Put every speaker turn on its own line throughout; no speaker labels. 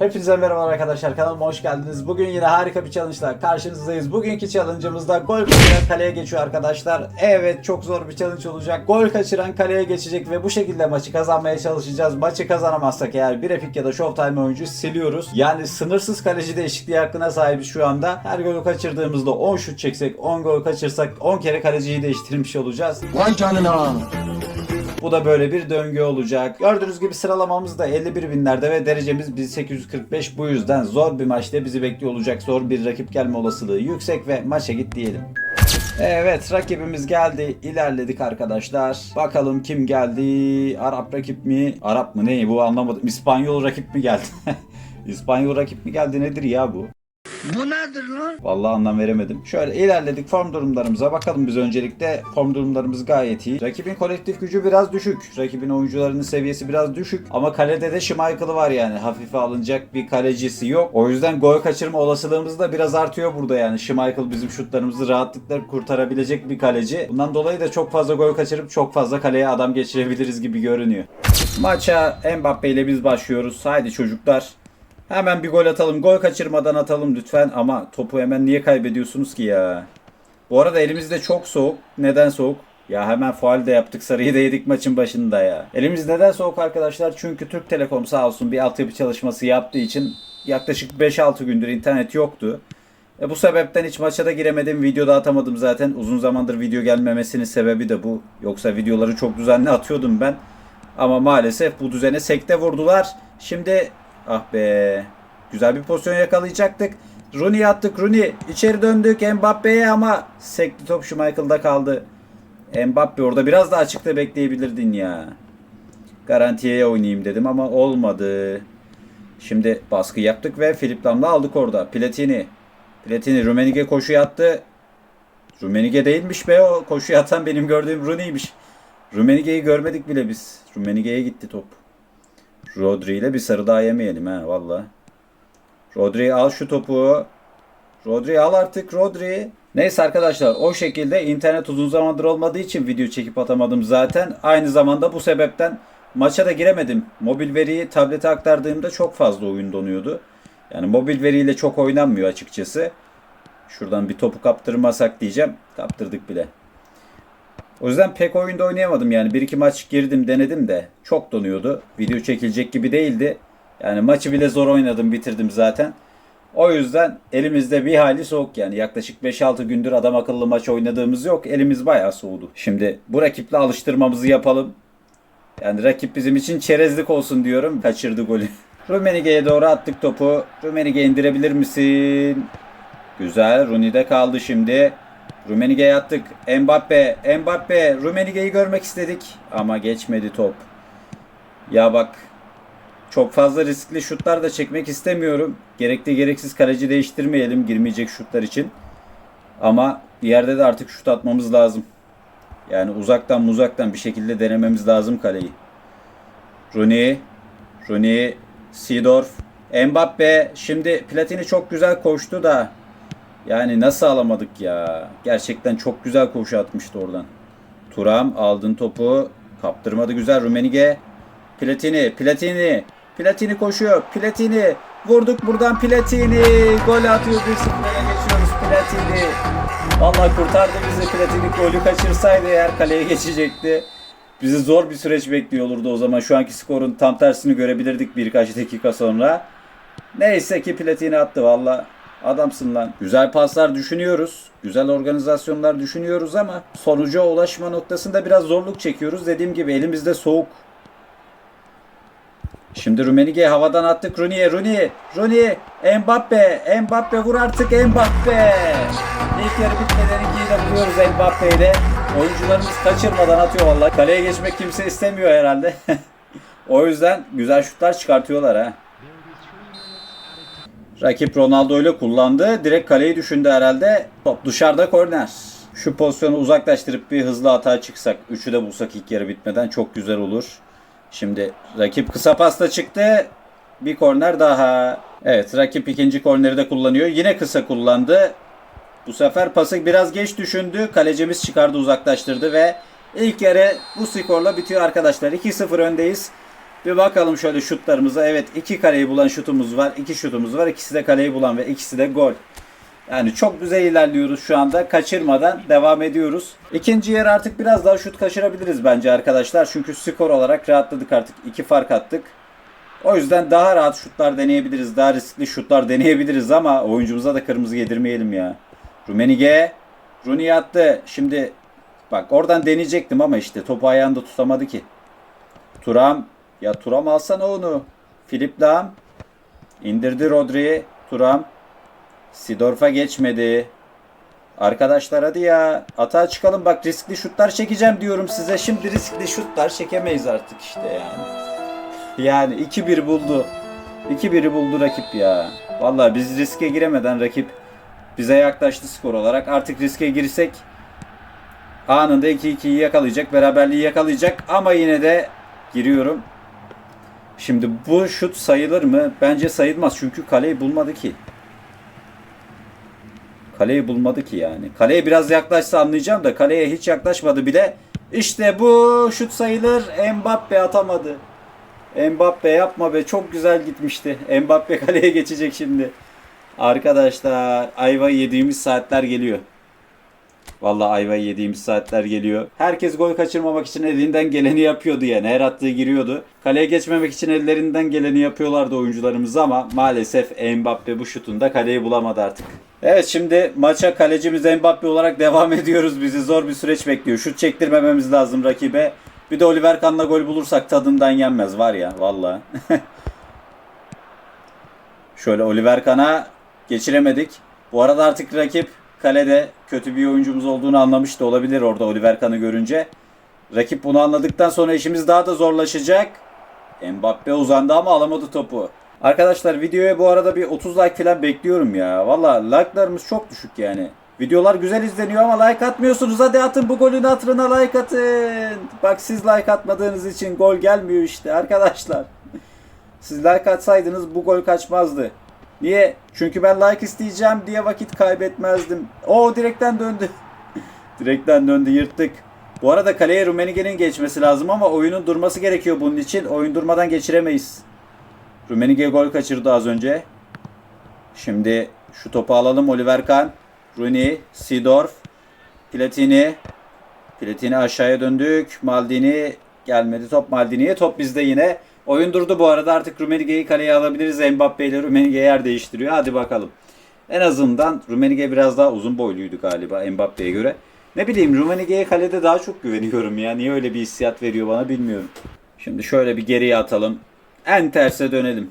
Hepinize merhaba arkadaşlar kanalıma hoş geldiniz. Bugün yine harika bir challenge karşınızdayız. Bugünkü challenge'ımızda gol kaçıran kaleye geçiyor arkadaşlar. Evet çok zor bir challenge olacak. Gol kaçıran kaleye geçecek ve bu şekilde maçı kazanmaya çalışacağız. Maçı kazanamazsak eğer bir epik ya da showtime oyuncu siliyoruz. Yani sınırsız kaleci değişikliği hakkına sahibiz şu anda. Her golü kaçırdığımızda 10 şut çeksek 10 gol kaçırsak 10 kere kaleciyi değiştirmiş olacağız.
Vay canına.
Bu da böyle bir döngü olacak. Gördüğünüz gibi sıralamamız da 51 binlerde ve derecemiz 1845. Bu yüzden zor bir maçta bizi bekliyor olacak. Zor bir rakip gelme olasılığı yüksek ve maça git diyelim. Evet rakibimiz geldi. İlerledik arkadaşlar. Bakalım kim geldi? Arap rakip mi? Arap mı? Ne bu anlamadım. İspanyol rakip mi geldi? İspanyol rakip mi geldi nedir ya bu?
Bu nedir lan?
Vallahi anlam veremedim. Şöyle ilerledik form durumlarımıza bakalım biz öncelikle. Form durumlarımız gayet iyi. Rakibin kolektif gücü biraz düşük. Rakibin oyuncularının seviyesi biraz düşük. Ama kalede de Schmeichel'ı var yani. Hafife alınacak bir kalecisi yok. O yüzden gol kaçırma olasılığımız da biraz artıyor burada yani. Schmeichel bizim şutlarımızı rahatlıkla kurtarabilecek bir kaleci. Bundan dolayı da çok fazla gol kaçırıp çok fazla kaleye adam geçirebiliriz gibi görünüyor. Maça Mbappe ile biz başlıyoruz. Haydi çocuklar. Hemen bir gol atalım. Gol kaçırmadan atalım lütfen. Ama topu hemen niye kaybediyorsunuz ki ya? Bu arada elimizde çok soğuk. Neden soğuk? Ya hemen faal de yaptık. Sarıyı da yedik maçın başında ya. Elimiz neden soğuk arkadaşlar? Çünkü Türk Telekom sağ olsun bir altyapı çalışması yaptığı için yaklaşık 5-6 gündür internet yoktu. E bu sebepten hiç maça da giremedim. Video da atamadım zaten. Uzun zamandır video gelmemesinin sebebi de bu. Yoksa videoları çok düzenli atıyordum ben. Ama maalesef bu düzene sekte vurdular. Şimdi ah be güzel bir pozisyon yakalayacaktık. Rooney'e attık Rooney. içeri döndük Mbappe'ye ama sekti top Schmeichel'da kaldı. Mbappe orada biraz daha açıkta bekleyebilirdin ya. Garantiye oynayayım dedim ama olmadı. Şimdi baskı yaptık ve Filip Lam'la aldık orada. Platini. Platini Rumenige koşuya attı. Rumenige değilmiş be o. Koşuya atan benim gördüğüm Rooney'miş. Rumenige'yi görmedik bile biz. Rumenige'ye gitti top. Rodri ile bir sarı daha yemeyelim ha valla. Rodri al şu topu. Rodri al artık Rodri. Neyse arkadaşlar o şekilde internet uzun zamandır olmadığı için video çekip atamadım zaten. Aynı zamanda bu sebepten maça da giremedim. Mobil veriyi tablete aktardığımda çok fazla oyun donuyordu. Yani mobil veriyle çok oynanmıyor açıkçası. Şuradan bir topu kaptırmasak diyeceğim. Kaptırdık bile. O yüzden pek oyunda oynayamadım yani. Bir iki maç girdim denedim de çok donuyordu. Video çekilecek gibi değildi. Yani maçı bile zor oynadım bitirdim zaten. O yüzden elimizde bir hali soğuk yani. Yaklaşık 5-6 gündür adam akıllı maç oynadığımız yok. Elimiz bayağı soğudu. Şimdi bu rakiple alıştırmamızı yapalım. Yani rakip bizim için çerezlik olsun diyorum. Kaçırdı golü. Rumenige'ye doğru attık topu. Rumenige indirebilir misin? Güzel. Rooney'de kaldı şimdi. Rumenige'ye attık. Mbappe, Mbappe. Rumenige'yi görmek istedik. Ama geçmedi top. Ya bak. Çok fazla riskli şutlar da çekmek istemiyorum. Gerekli gereksiz kaleci değiştirmeyelim girmeyecek şutlar için. Ama bir yerde de artık şut atmamız lazım. Yani uzaktan uzaktan bir şekilde denememiz lazım kaleyi. Rooney, Rooney, Seedorf, Mbappe. Şimdi Platini çok güzel koştu da yani nasıl alamadık ya? Gerçekten çok güzel koşu atmıştı oradan. Turam aldın topu. Kaptırmadı güzel Rumenige. Platini, Platini. Platini koşuyor. Platini. Vurduk buradan Platini. Gol atıyor 1-0'a geçiyoruz Platini. Vallahi kurtardı bizi Platini. Golü kaçırsaydı eğer kaleye geçecekti. Bizi zor bir süreç bekliyor olurdu o zaman. Şu anki skorun tam tersini görebilirdik birkaç dakika sonra. Neyse ki Platini attı valla. Adamsın lan. Güzel paslar düşünüyoruz. Güzel organizasyonlar düşünüyoruz ama sonuca ulaşma noktasında biraz zorluk çekiyoruz. Dediğim gibi elimizde soğuk. Şimdi Rummenigge havadan attık Rooney'e. Rooney, Rooney, Mbappe, Mbappe vur artık Mbappe. İlk yarı bitmeden ikiyi de buluyoruz Mbappe'yle. Oyuncularımız kaçırmadan atıyor vallahi. Kaleye geçmek kimse istemiyor herhalde. o yüzden güzel şutlar çıkartıyorlar ha. Rakip Ronaldo ile kullandı. Direkt kaleyi düşündü herhalde. Top dışarıda korner. Şu pozisyonu uzaklaştırıp bir hızlı hata çıksak. Üçü de bulsak ilk yarı bitmeden çok güzel olur. Şimdi rakip kısa pasta çıktı. Bir korner daha. Evet rakip ikinci korneri de kullanıyor. Yine kısa kullandı. Bu sefer pası biraz geç düşündü. Kalecimiz çıkardı uzaklaştırdı ve ilk yarı bu skorla bitiyor arkadaşlar. 2-0 öndeyiz. Bir bakalım şöyle şutlarımıza. Evet iki kaleyi bulan şutumuz var. iki şutumuz var. İkisi de kaleyi bulan ve ikisi de gol. Yani çok güzel ilerliyoruz şu anda. Kaçırmadan devam ediyoruz. İkinci yer artık biraz daha şut kaçırabiliriz bence arkadaşlar. Çünkü skor olarak rahatladık artık. iki fark attık. O yüzden daha rahat şutlar deneyebiliriz. Daha riskli şutlar deneyebiliriz ama oyuncumuza da kırmızı yedirmeyelim ya. Rumenige. Rooney attı. Şimdi bak oradan deneyecektim ama işte topu ayağında tutamadı ki. Turam. Ya Turam alsana onu. Filip Lam. indirdi Rodri. Turam. Sidorf'a geçmedi. Arkadaşlar hadi ya. Atağa çıkalım bak riskli şutlar çekeceğim diyorum size. Şimdi riskli şutlar çekemeyiz artık işte yani. Yani 2-1 buldu. 2-1'i buldu rakip ya. Vallahi biz riske giremeden rakip bize yaklaştı skor olarak. Artık riske girsek anında 2-2'yi yakalayacak, beraberliği yakalayacak ama yine de giriyorum. Şimdi bu şut sayılır mı? Bence sayılmaz çünkü kaleyi bulmadı ki. Kaleyi bulmadı ki yani. Kaleye biraz yaklaşsa anlayacağım da kaleye hiç yaklaşmadı bile. İşte bu şut sayılır. Mbappe atamadı. Mbappe yapma be çok güzel gitmişti. Mbappe kaleye geçecek şimdi. Arkadaşlar ayvayı yediğimiz saatler geliyor. Vallahi ayvayı yediğimiz saatler geliyor. Herkes gol kaçırmamak için elinden geleni yapıyordu yani. Her attığı giriyordu. Kaleye geçmemek için ellerinden geleni yapıyorlardı oyuncularımız ama maalesef Mbappe bu şutunda kaleyi bulamadı artık. Evet şimdi maça kalecimiz Mbappe olarak devam ediyoruz. Bizi zor bir süreç bekliyor. Şut çektirmememiz lazım rakibe. Bir de Oliver Kahn'la gol bulursak tadından yenmez var ya valla. Şöyle Oliver Kahn'a geçiremedik. Bu arada artık rakip kalede kötü bir oyuncumuz olduğunu anlamış da olabilir orada Oliver Kahn'ı görünce. Rakip bunu anladıktan sonra işimiz daha da zorlaşacak. Mbappe uzandı ama alamadı topu. Arkadaşlar videoya bu arada bir 30 like falan bekliyorum ya. Valla like'larımız çok düşük yani. Videolar güzel izleniyor ama like atmıyorsunuz. Hadi atın bu golün hatırına like atın. Bak siz like atmadığınız için gol gelmiyor işte arkadaşlar. Siz like atsaydınız bu gol kaçmazdı. Niye? Çünkü ben like isteyeceğim diye vakit kaybetmezdim. O direkten döndü. direkten döndü yırttık. Bu arada kaleye Rumenige'nin geçmesi lazım ama oyunun durması gerekiyor bunun için. Oyun durmadan geçiremeyiz. Rumenige gol kaçırdı az önce. Şimdi şu topu alalım Oliver Kahn. Rooney, Seedorf, Platini. Platini aşağıya döndük. Maldini gelmedi top Maldini'ye. Top bizde yine. Oyun durdu bu arada artık Rumenige'yi kaleye alabiliriz. Mbappe ile Rumenige yer değiştiriyor. Hadi bakalım. En azından Rumenige biraz daha uzun boyluydu galiba Mbappe'ye göre. Ne bileyim Rumenige'ye kalede daha çok güveniyorum ya. Niye öyle bir hissiyat veriyor bana bilmiyorum. Şimdi şöyle bir geriye atalım. En terse dönelim.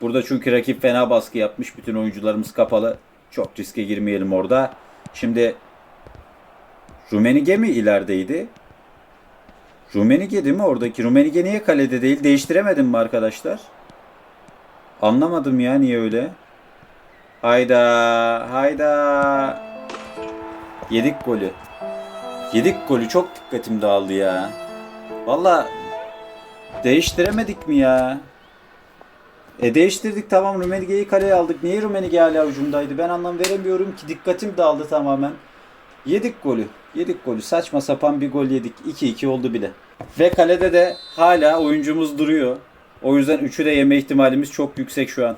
Burada çünkü rakip fena baskı yapmış. Bütün oyuncularımız kapalı. Çok riske girmeyelim orada. Şimdi Rumenige mi ilerideydi? Rumenige değil mi oradaki? Rumenige niye kalede değil? Değiştiremedim mi arkadaşlar? Anlamadım ya niye öyle. Hayda, hayda. Yedik golü. Yedik golü çok dikkatim dağıldı ya. Valla değiştiremedik mi ya? E değiştirdik tamam Rumenige'yi kaleye aldık. Niye Rumenige hala ucundaydı? Ben anlam veremiyorum ki dikkatim dağıldı tamamen. Yedik golü. Yedik golü. Saçma sapan bir gol yedik. 2-2 oldu bile. Ve kalede de hala oyuncumuz duruyor. O yüzden 3'ü de yeme ihtimalimiz çok yüksek şu an.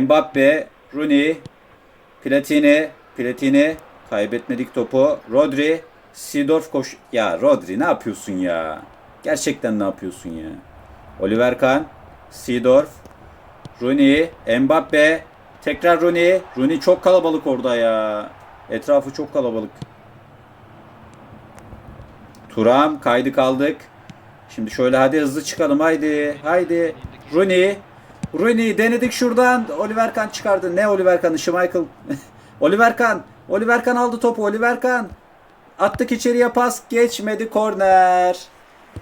Mbappe, Rooney, Platini, Platini kaybetmedik topu. Rodri, Seedorf koş. Ya Rodri ne yapıyorsun ya? Gerçekten ne yapıyorsun ya? Oliver Kahn, Seedorf, Rooney, Mbappe, tekrar Rooney. Rooney çok kalabalık orada ya. Etrafı çok kalabalık. Turam kaydı kaldık. Şimdi şöyle hadi hızlı çıkalım haydi. Haydi. Rooney. Rooney denedik şuradan. Oliver Kahn çıkardı. Ne Oliver Kahn'ı? Schmeichel. Oliver Kahn. Oliver Kahn aldı topu. Oliver Kahn. Attık içeriye pas. Geçmedi korner.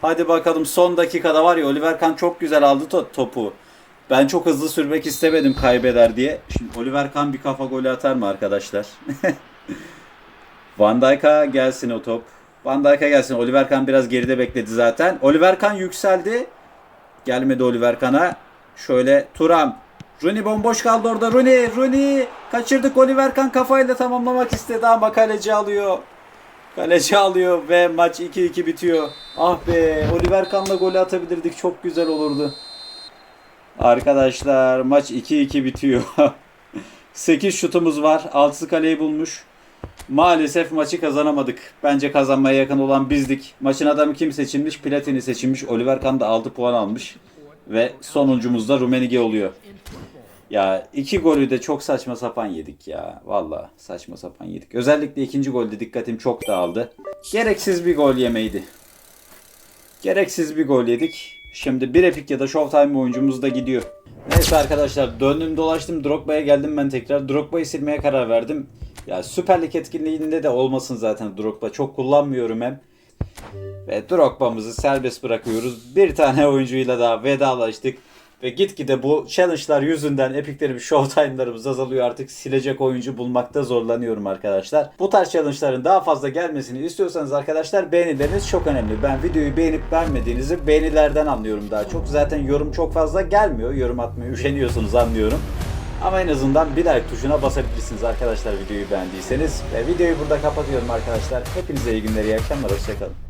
Hadi bakalım son dakikada var ya Oliver Kahn çok güzel aldı to- topu. Ben çok hızlı sürmek istemedim kaybeder diye. Şimdi Oliver Kahn bir kafa golü atar mı arkadaşlar? Van Dijk'a gelsin o top. Van Dijk'a gelsin. Oliver Kahn biraz geride bekledi zaten. Oliver Kahn yükseldi. Gelmedi Oliver Kahn'a. Şöyle Turam. Rooney bomboş kaldı orada. Rooney, Rooney. Kaçırdık Oliver Kahn kafayla tamamlamak istedi ama kaleci alıyor. Kaleci alıyor ve maç 2-2 bitiyor. Ah be Oliver Kahn'la golü atabilirdik çok güzel olurdu. Arkadaşlar maç 2-2 bitiyor. 8 şutumuz var. 6'sı kaleyi bulmuş. Maalesef maçı kazanamadık. Bence kazanmaya yakın olan bizdik. Maçın adamı kim seçilmiş? Platini seçilmiş. Oliver Kahn da 6 puan almış. Ve sonuncumuz da Rumenige oluyor. Ya iki golü de çok saçma sapan yedik ya. Valla saçma sapan yedik. Özellikle ikinci golde dikkatim çok dağıldı. Gereksiz bir gol yemeydi. Gereksiz bir gol yedik. Şimdi bir epik ya da Showtime oyuncumuz da gidiyor. Neyse arkadaşlar döndüm dolaştım Drogba'ya geldim ben tekrar. Drogba'yı silmeye karar verdim. Ya Süper Lig etkinliğinde de olmasın zaten Drogba. Çok kullanmıyorum hem. Ve Drogba'mızı serbest bırakıyoruz. Bir tane oyuncuyla daha vedalaştık. Ve gitgide bu challenge'lar yüzünden epiklerimiz, showtime'larımız azalıyor. Artık silecek oyuncu bulmakta zorlanıyorum arkadaşlar. Bu tarz challenge'ların daha fazla gelmesini istiyorsanız arkadaşlar beğenileriniz çok önemli. Ben videoyu beğenip beğenmediğinizi beğenilerden anlıyorum daha çok. Zaten yorum çok fazla gelmiyor. Yorum atmaya üşeniyorsunuz anlıyorum. Ama en azından bir like tuşuna basabilirsiniz arkadaşlar videoyu beğendiyseniz. Ve videoyu burada kapatıyorum arkadaşlar. Hepinize iyi günler, iyi akşamlar, hoşçakalın.